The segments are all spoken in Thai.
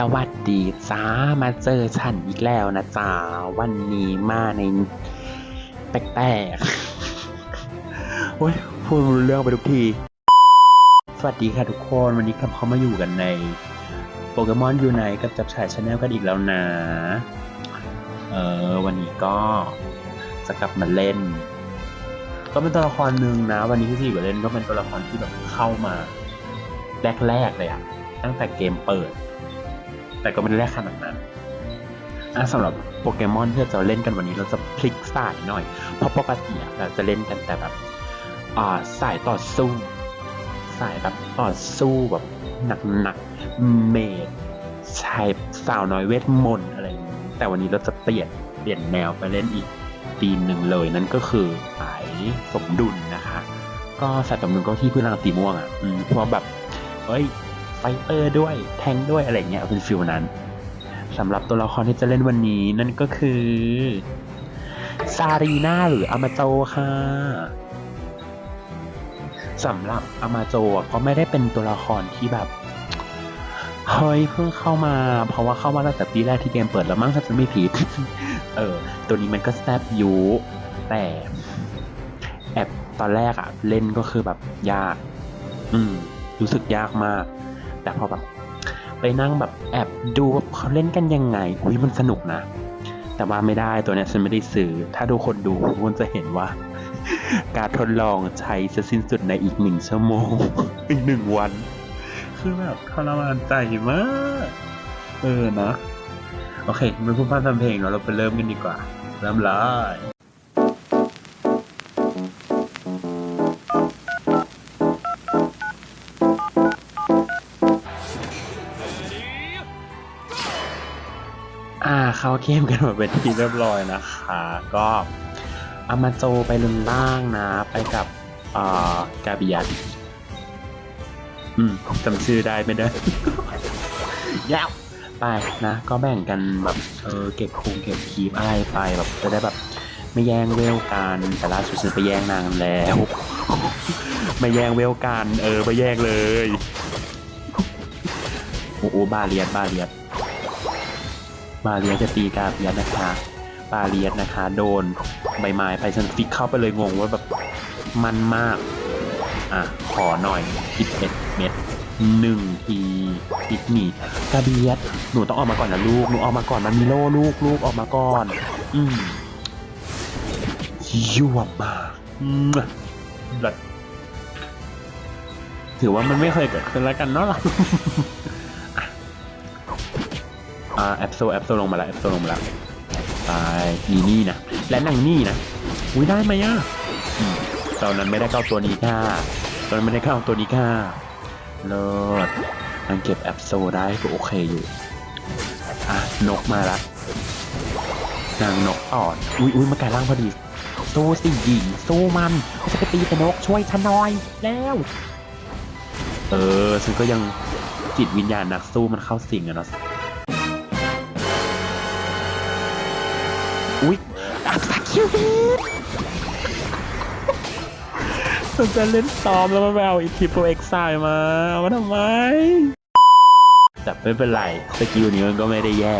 สวัสดีจ้ามาเจอฉันอีกแล้วนะจ้าวันนี้มาในแปลกๆโอ้ยพูดเรื่องไปทุกที สวัสดีค่ะทุกคนวันนี้กลับเข้ามาอยู่กันในโปเกมอนยูไนกับจับฉายชาแนลกันอีกแล้วนะ เออวันนี้ก็จะกลับมาเล่น ก็เป็นตัวละครหนึ่งนะ วันนี้ที่สี่กับเล่นก็เป็นตัวละครที่แบบเข้ามา แรกๆเลยอะตั้งแต่เกมเปิด แต่ก็ไม่ได้แรกขนาดนั้นอะสำหรับโปเกมอนที่เราจะเล่นกันวันนี้เราจะพลิกสายหน่อย เพราะปกติอะเราจะเล่นกันแต่แบบอ่าสายต่อสู้สายแบบต่อสู้แบบหนักๆเมดชายสาวน้อยเวทมนต์อะไรอย่างนี้แต่วันนี้เราจะเปลี่ยนเปลี่ยนแนวไปเล่นอีกธีมหนึ่งเลยนั่นก็คือสายสมดุลนะคะ ก็สายสมดุลก็ที่พื้นรางสีม่วงอะเพราะแบบเฮ้ย ไฟเตอร์ด้วยแทงด้วยอะไรเงี้ยเป็นฟิลนั้นสำหรับตัวละครที่จะเล่นวันนี้นั่นก็คือซารีนาหรืออามาโจค่ะสำหรับอามาโจก็ไม่ได้เป็นตัวละครที่แบบเฮ้ยเพิ่งเข้ามา เพราะว่าเข้ามาตั้งแต่ปีแรกที่เกมเปิดแล้วมั้งถ้าจะไม่ผิดเออ ตัวนี้มันก็แซบอยูแต่แอบตอนแรกอะเล่นก็คือแบบยาก อืม รู้สึกยากมาก แต่พอแบบไปนั่งแบบแอบดูว่าเขาเล่นกันยังไง อุ้ยมันสนุกนะ แต่ว่าไม่ได้ตัวเนี้ยฉันไม่ได้ซื้อ ถ้าดูคนดูคุณจะเห็นว่า การทดลองใช้จะสิ้นสุดในอีกหนึ่งชั่วโมง อีกหนึ่งวัน คือแบบทรมานใจมาก เออนะ โอเคไม่พูดพร่ำทำเพลงเนาะเราไปเริ่มกันดีกว่าเริ่มเลย อ่าเข้าเกมกันหมดเป็นที่เรียบร้อยนะคะ ก็อามาโจไปลุนล่างนะ ไปกับอ่ากาบิยันอืมจำชื่อได้ไม่ได้ยาวไปนะ ก็แบ่งกันแบบเออเก็บคูงเก็บคีบอะไรไปแบบจะได้แบบไม่แย่งเวลกันแต่ล่าสุดไปแย่งนางแล้วไม่แย่งเวลกันเออไปแย่งเลยโอ้โหบาเลียดบาเลียด บาเลียจะตีกาเบียนะคะบาเลียสนะคะ โดนใบไม้ไปฉันฟิกเข้าไปเลยงงว่าแบบมันมาก อะ ขอหน่อย11เม็ดหนึ่งทีอีกหนีกาเบียสหนูต้องออกมาก่อนนะลูก หนูออกมาก่อนมันมีโล่ลูกลูกออกมาก่อน อืมยวบมากอืมเลิศถือว่ามันไม่เคยเกิดขึ้นแล้วกันเนาะ อ่าแอปโซแอปโซลงมาแล้วแอปโซลงมาแล้วไปนี่นี่นะและนางนี่นะอุ้ยได้ไหมอะตอนนั้นไม่ได้เข้าตัวนี้ค่ะตอนนั้นไม่ได้เข้าตัวนี้ค่ะเลิศนางเก็บแอปโซได้ก็โอเคอยู่อะนกมาละนางนกอ่อนอุ้ยอุ้ยมากลายร่างพอดีสู้สิหญิงสู้มันไม่ใช่ไปตีแต่นกช่วยฉันหน่อยแล้วเออฉันก็ยังจิตวิญญาณนักสู้มันเข้าสิงอะเนาะ อุ๊ยอักษรคิวบิดมันจะเล่นซ้อมแล้วมันไปเอาอีทิปโปเอ็กซ์ไซมาเอามาทำไม แต่ไม่เป็นไร สกิลนี้มันก็ไม่ได้แย่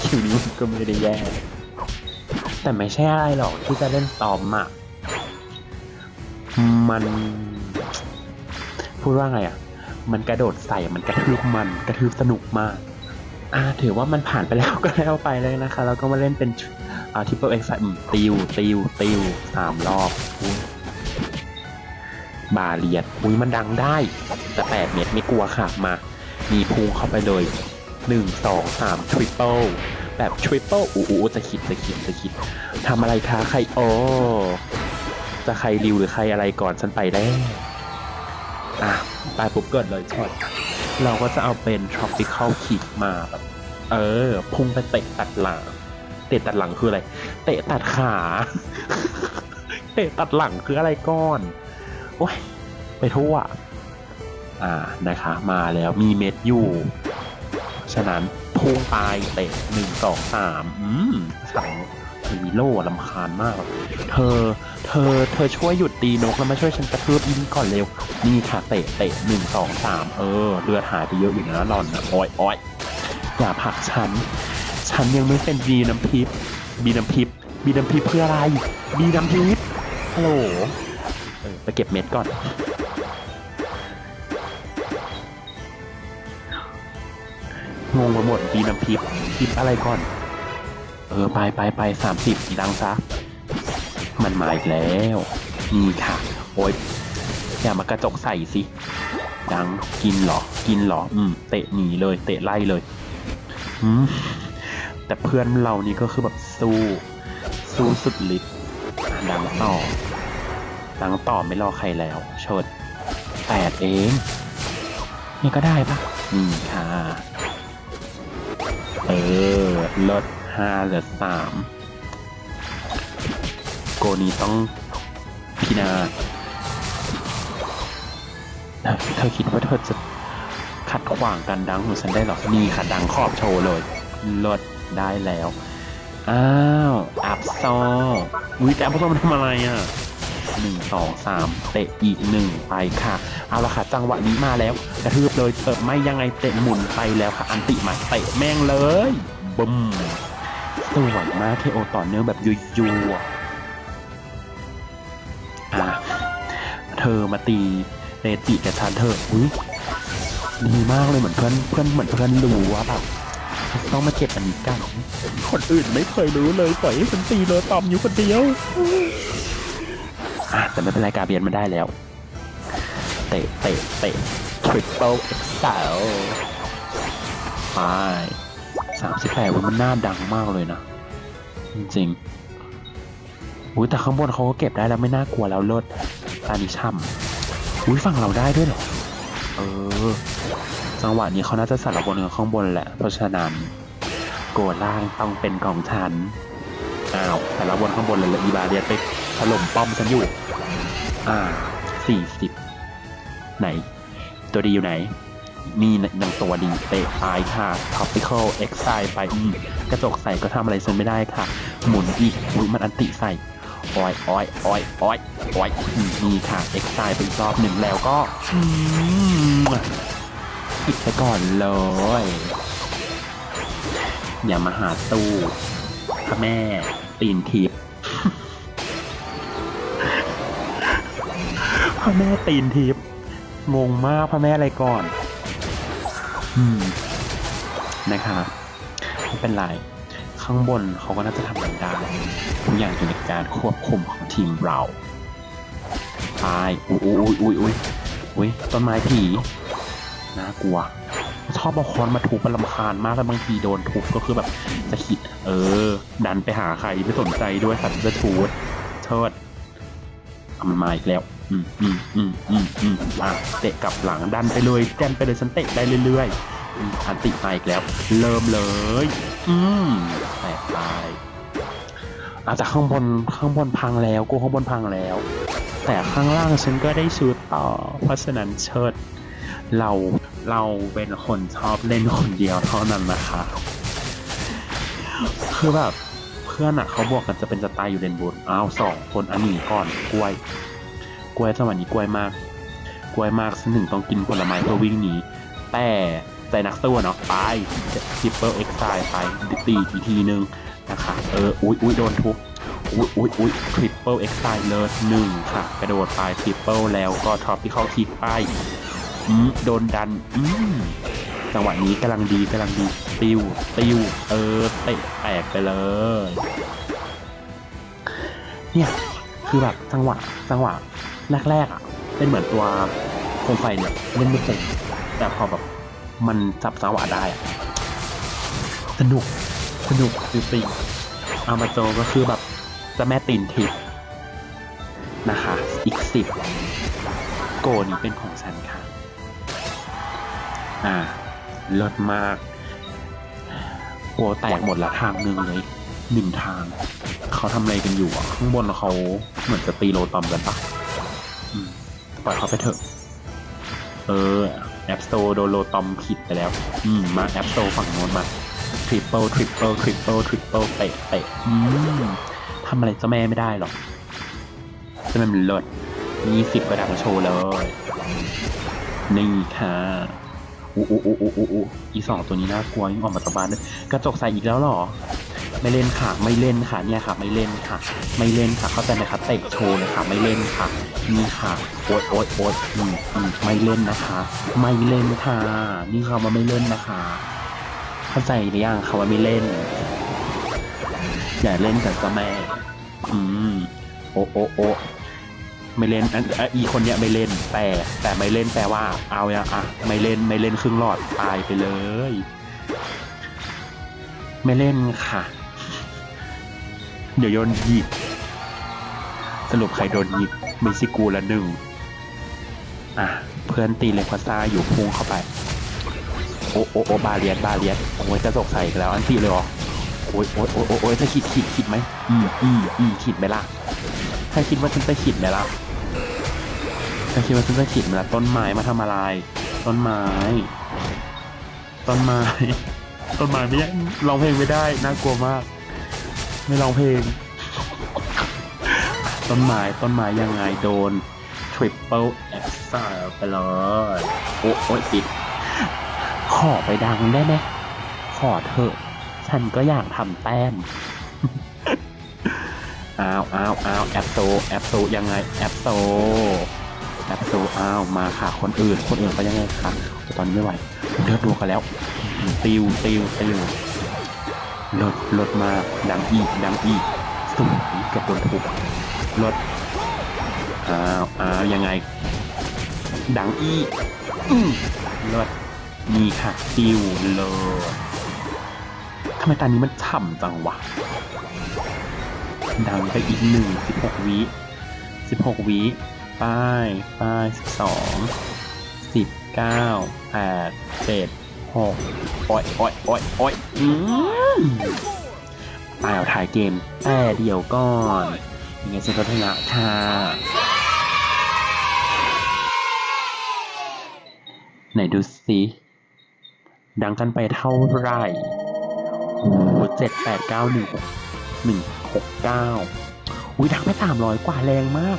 สกิลนี้มันก็ไม่ได้แย่ แต่ไม่ใช่อะไรหรอกที่จะเล่นซ้อมอะ มัน พูดว่าไงอะ มันกระโดดใส่ มันกระทืบมัน กระทืบสนุกมากอ่าถือว่ามันผ่านไปแล้วก็แล้วไปเลยนะคะ แล้วก็มาเล่นเป็น อาทิปเปิลเอ็กซ์ติวติวติวสามรอบบาเลียดอุ้ยมันดังได้ แต่แปดเม็ดไม่กลัวค่ะมา มีพุงเข้าไปเลยหนึ่งสองสามทริปเปิลแบบทริปเปิลอู้อู้จะคิดจะคิดจะคิดทำอะไรคะใครโอ้จะใครริวหรือใครอะไรก่อนฉันไปแล้วอะไปปุ๊บเกิดเลยช็อตเราก็จะเอาเป็น tropical kick มาแบบเออ พุ่งไปเตะตัดหลัง เตะตัดหลังคืออะไร เตะตัดขา เตะตัดหลังคืออะไรก้อน โอ้ย ไปทั่ว อ่า นะคะ มาแล้วมีเม็ดอยู่ ฉะนั้นพุ่งไปเตะหนึ่งสองสามอืมสั่งมีโล่ลำคาญมาก เธอ เธอ เธอช่วยหยุดตีนกแล้วมาช่วยฉันกระทืบอินก่อนเร็ว นี่ค่ะเตะเตะหนึ่งสองสามเออ เลือดหายไปเยอะอยู่นะหลอนนะโอ้อยโอ้อยอย่าผลักฉัน ฉันยังไม่เป็นบีน้ำทิพย์บีน้ำทิพย์บีน้ำทิพย์เพื่ออะไรบีน้ำทิพย์ฮัลโหลเออไปเก็บเม็ดก่อน งงไปหมดบีน้ำทิพย์ทิพย์อะไรก่อน เออ ไปไปไปสามสิบดังซะ มันมาอีกแล้วนี่ค่ะ โอ๊ยอย่ามากระจกใส่สิ ดังกินเหรอ กินเหรอ อืม เตะหนีเลย เตะไล่เลย อืม แต่เพื่อนเรานี่ก็คือแบบสู้ สู้สุดฤทธิ์ดังต่อดังต่อไม่รอใครแล้วเชิดแปดเอง นี่ก็ได้ปะนี่ค่ะเออลดห้าเหลือสามโกนี้ต้องพินาเธอเธอคิดว่าเธอจะขัดขวางการดังของฉันได้หรอนี่ค่ะดังขอบโชว์เลยลด ได้แล้ว อ้าวอัพซออุ้ยแต่อัพซอมันทำอะไรอะหนึ่งสองสามเตะอีกหนึ่งไปค่ะ เอาละค่ะ จังหวะนี้มาแล้ว กระทืบเลยเติบไม่ยังไงเตะหมุนไปแล้วค่ะ อันติมาเตะแม่งเลยบึมสวยมากเคโอต่อเนื่องแบบยุยๆอะอะเธอมาตีเรจิกับฉันเธออุ้ยดีมากเลยเหมือนเพื่อนเพื่อนเหมือนเพื่อนรู้ว่าแบบ ต้องมาเก็บอันนี้กันคนอื่นไม่เคยรู้เลยปล่อยให้ฉันตีเลยตอมอยู่คนเดียวอะแต่ไม่เป็นไรกาเบียนมันได้แล้ว เตะ เตะ เตะทริปเปิลเอ็กซ์เไปสามสิบแปดมันน่าดังมากเลยนะ จริงๆอุ้ยแต่ข้างบนเขาก็เก็บได้แล้วไม่น่ากลัวแล้วเลิศตานิช่ำอุ้ยฝั่งเราได้ด้วยเหรอ เออ จังหวะนี้เขาน่าจะสารบนกับข้างบนแหละ เพราะฉะนั้นโกล่างต้องเป็นของฉันอ้าวสารบนข้างบนเลยละอีบาเรียนไปถล่มป้อมฉันอยู่ อ่าสี่สิบไหน ตัวดีอยู่ไหน นี่ยังตัวดีเตะปลายค่ะ topical exile ไปอืมกระจกใส่ก็ทำอะไรฉันไม่ได้ค่ะ หมุนอีกมันอันติใส่อ้อยอ้อยอ้อยอ้อยอ้อยมนี่ค่ะ exile ไปอีกรอบหนึ่งแล้วก็ ปิดไปก่อนเลย อย่ามาหาตู้พระแม่ตีนทิพย์พระแม่ตีนทิพย์งงมากพระแม่อะไรก่อน อืม นะครับไม่เป็นไรข้างบนเขาก็น่าจะทำกันได้ทุกอย่างอยู่ในการควบคุมของทีมเราไปอุ้ยอุ้ยอุ้ยอุ้ยอุ้ยต้นไม้ผี น่ากลัว ชอบเอาคอนมาทุบมันลำคาญมากแล้วบางทีโดนทุบก็คือแบบจะขิด เออ ดันไปหาใครไม่สนใจด้วยสัตว์จะชูดเชิดมันมาอีกแล้ว อืมอืมอืมอืมอืมอะเตะกลับหลังดันไปเลยแจมไปเลยฉันเตะได้เรื่อยๆอันติมาอีกแล้ว เริ่มเลย อืมแตกตายอาจจะข้างบนข้างบนพังแล้วกูข้างบนพังแล้ว แต่ข้างล่างฉันก็ได้ชูดต่อ เพราะฉะนั้นเชิดเรา เราเป็นคนชอบเล่นคนเดียวเท่านั้นนะคะคือแบบเพื่อนอะเขาบอกกันจะเป็นจะตายอยู่เลนบนอ้าวสองคนอันนี้ก่อนกล้วย กล้วยสวัสดีกล้วยมาก กล้วยมากฉันถึงต้องกินผลไม้เพื่อวิ่งหนีแต่ใจนักสู้อะเนาะไปทิปเปิลเอ็กซ์ไซไปตีอีกทีนึงนะคะเอออุ้ยอุ้ยโดนทุบอุ้ยอุ้ยอุ้ยทริปเปิลเอ็กซ์ไซเลยหนึ่งค่ะ กระโดดไปทริปเปิลแล้วก็ท็อปที่เขาคิกไป อืมโดนดัน อืมจังหวะนี้กำลังดีกำลังดีติวติวเออเตะแตกไปเลย เนี่ย คือแบบจังหวะจังหวะแรกๆอะ เป็นเหมือนตัวโคมไฟเนี่ยเล่นไม่เป็นแต่พอแบบมันจับจังหวะได้อะสนุกสนุกจริงๆอามาโจก็คือแบบจะแม่ตีนทิพย์นะคะ อีกสิบโกนี้เป็นของฉัน อ่าเลิศมากโอ้แตกหมดละทางหนึ่งเลยหนึ่งทาง เขาทำอะไรกันอยู่อะ ข้างบนเขาเหมือนจะตีโลตอมกันปะปล่อยเขาไปเถอะ เออแอปสโตร์โดนโลตอมผิดไปแล้ว อืม มาแอปสโตร์ฝั่งโน้นมาทริปเปิลทริปเปิลทริปเปิลทริปเปิลเตะเตะอืมทำอะไรเจ้าแม่ไม่ได้หรอกเจ้าแม่มันเลิศยี่สิบกระดังโชว์เลย นี่ค่ะ อู้อู้อู้อู้อู้อู้อีสองตัวนี้น่ากลัวยิ่งออกมาตะบานเลยกระจกใส่อีกแล้วหรอ ไม่เล่นค่ะ ไม่เล่นค่ะ เนี่ยค่ะ ไม่เล่นค่ะ ไม่เล่นค่ะ เข้าใจไหมคะเตะโชว์เลยค่ะ ไม่เล่นค่ะ นี่ค่ะ โอ๊ยโอ๊ยโอ๊ยอืมอืมไม่เล่นนะคะ ไม่เล่นค่ะ นี่คำว่าไม่เล่นนะคะ เข้าใจหรือยังคำว่าไม่เล่น อย่าเล่นกับเจ้าแม่ อืม โอะโอะโอะ ไม่เล่นอันอีคนเนี้ยไม่เล่นแต่แต่ไม่เล่นแปลว่าเอาอะอะไม่เล่นไม่เล่นครึ่งหลอดตายไปเลย ไม่เล่นค่ะ เดี๋ยวโยนหยิกสรุปใครโดนหยิกไม่ใช่กูละหนึ่งอะเพื่อนตีเลนควาซ่าอยู่พุ่งเข้าไปโอ้โอ้โอบาเลียนบาเลียนโอ้ยกระจกใส่แล้วอันตีเลยเหรอโอ้ยโอ้ยโอ้ยโอ้ยโอ้ยจะขีดขีดขีดไหมอืมอืมอืมขีดไหมล่ะถ้าคิดว่าฉันจะขีดไหมล่ะ ถ้าคิดว่าฉันจะขีดไหมล่ะต้นไม้มาทำอะไร ต้นไม้ ต้นไม้ ต้นไม้ไม่ได้ร้องเพลงไม่ได้น่ากลัวมาก ไม่ร้องเพลง ต้นไม้ต้นไม้ยังไงโดน triple x ไปเลยโอ้โอ้ยติด ขอไปดังได้ไหมขอเถอะ ฉันก็อยากทำแต้มอ้าวอ้าวอ้าวแอปโซแอปโซยังไงแอปโซ แอปโซอ้าวมาค่ะคนอื่น คนอื่นเขายังไงคะตอนนี้ไม่ไหวเลือดดูกันแล้ว ติวติวติวลดลดมาดังอีกดังอีกสุ่มเกับโดนทุบลดอ้าวอ้าวยังไง ดังอีกอืมลดนี่ค่ะติวเลยทำไมตอนนี้มันฉ่ำจังวะดังไปอีกหนึ่งสิบหกวิสิบหกวิ ป้าย ป้ายสิบสองสิบเก้าแปดเจ็ดหกโอ้ยโอ้ยโอ้ยโอ้ยอืมป้ายเอาถ่ายเกมแต่เดี๋ยวก่อนยังไงฉันก็ชนะค่ะไหนดูสิดังกันไปเท่าไหร่โอ้เจ็ดแปดเก้าหนึ่งหกหนึ่งหกเก้าอุ้ยดังไปสามร้อยกว่าแรงมาก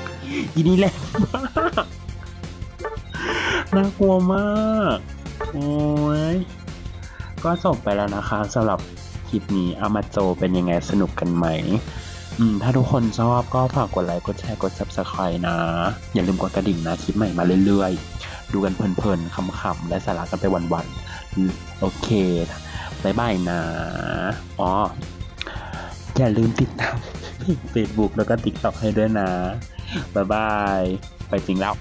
อีนี่แรงมากน่ากลัวมาก โอ้ย ก็จบไปแล้วนะคะสำหรับคลิปนี้อามาโจเป็นยังไงสนุกกันไหมอืมถ้าทุกคนชอบก็ฝากกดไลค์ กดแชร์ กด subscribe นะ อย่าลืมกดกระดิ่งนะ คลิปใหม่มาเรื่อยๆ ดูกันเพลินๆขำๆและสาระกันไปวันๆ โอเคบายบายนะ อ๋อ อย่าลืมติดตามเฟซบุ๊กแล้วก็ติ๊กต็อกให้ด้วยนะ บ๊ายบาย ไปจริงแล้ว